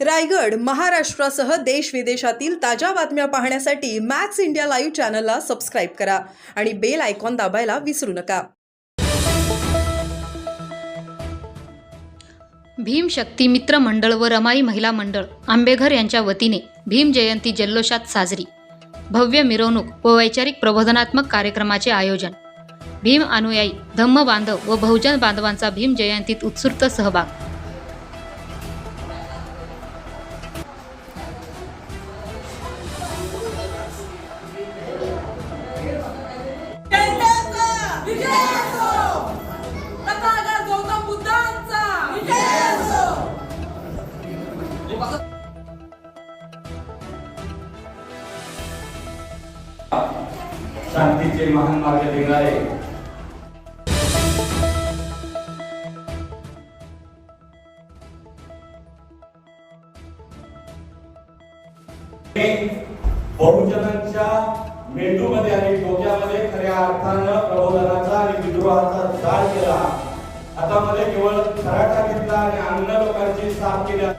रायगड महाराष्ट्रासह देश विदेशातील ताज्या बातम्या पाहण्यासाठी मॅक्स इंडिया लाईव्ह चॅनलला सबस्क्राईब करा आणि बेल आयकॉन दाबायला विसरू नका. भीम शक्ती मित्र मंडळ व रमाई महिला मंडळ आंबेघर यांच्या वतीने भीम जयंती जल्लोषात साजरी. भव्य मिरवणूक व वैचारिक प्रबोधनात्मक कार्यक्रमाचे आयोजन. भीम अनुयायी धम्म बांधव व बहुजन बांधवांचा भीम जयंतीत उत्स्फूर्त सहभाग. शांतीचे महान मार्ग देणारे बहुजनांच्या मेंदूमध्ये आणि डोक्यामध्ये खऱ्या अर्थानं केला. हातामध्ये केवळ खराटा घेतला आणि अन्न लोकांची साफ केल्या